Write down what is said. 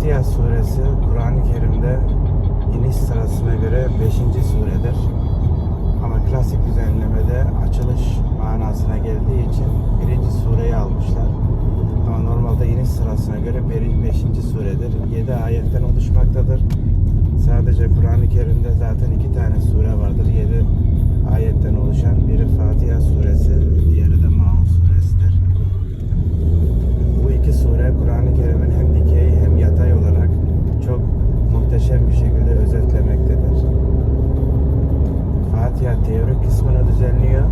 Fatiha suresi Kur'an-ı Kerim'de iniş sırasına göre 5. suredir. Ama klasik düzenlemede açılış manasına geldiği için birinci sureyi almışlar. Ama normalde iniş sırasına göre 5. suredir. 7 ayetten oluşmaktadır. fiyat euro kısmına düzenliyor.